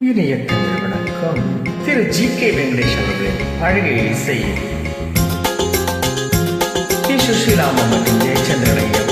இணைய வணக்கம் திரு G K Venkatesh அவர்களின் அழகிய இசை. டி மற்றும் ஜெயச்சந்திரன் ஐயா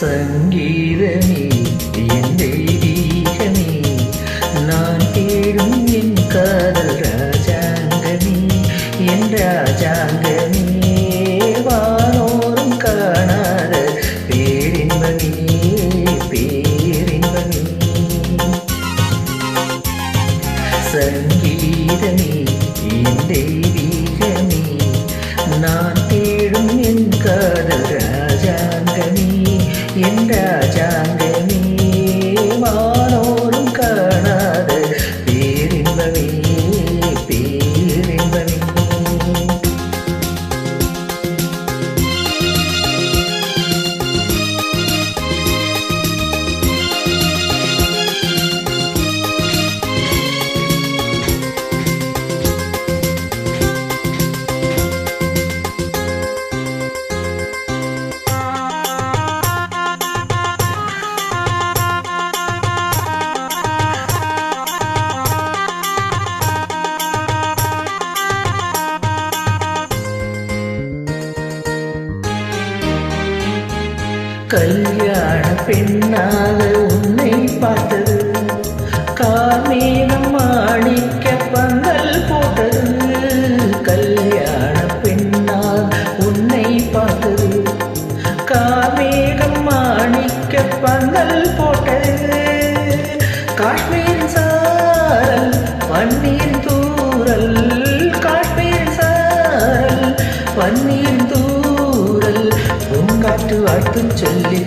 சங்கீதமே என் தெய்வீகமே. நான் தேடும் என் காதல் ராஜாங்கமே என் ராஜாங்கமே. வானோரும் காணாத பேரின்பமே பேரின்பமே. சங்கீதமே என் தெய்வீகமே. நான் தேடும் என் காதல் ராஜா என் ராஜாங்கமே கல்யாண பெண்ணாக உன்னை பார்த்தது. காமேகம் மாணிக்க பந்தல் போட்டது. கல்யாண பெண்ணால் உன்னை பார்த்தது. காமேகம் மாணிக்க பந்தல் போட்டது. காஷ்மீர் சாரல் പാടും ചൊല്ലി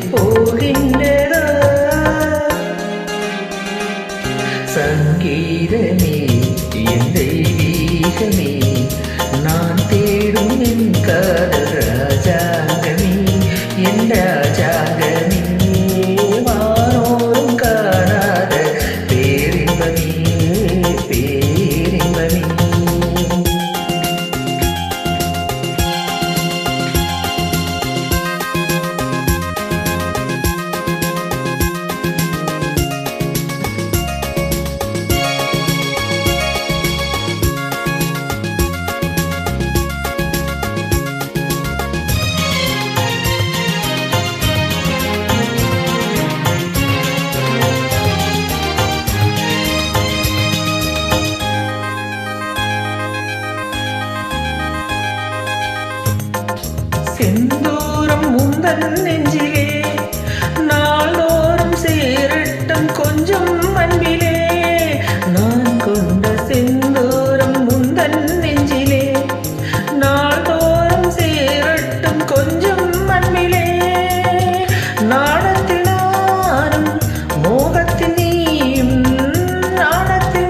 செந்தூரம் நெஞ்சிலே. நாள்தோறும் சேரட்டும் கொஞ்சம் அன்பிலே. நான் கொண்ட செந்தூரம் முந்தன் நெஞ்சிலே. நாள்தோறும் சேரட்டும் கொஞ்சம் அன்பிலே. நாணத்தினாரும் நானும் மோகத்தில் நீயும் நாணத்தில்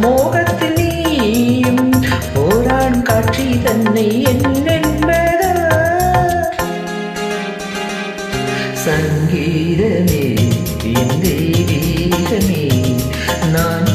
மோகத்தில் நீயும் போராடும் காட்சி தன்னை என்ன சங்கீதமே என் தெய்வீகமே நான்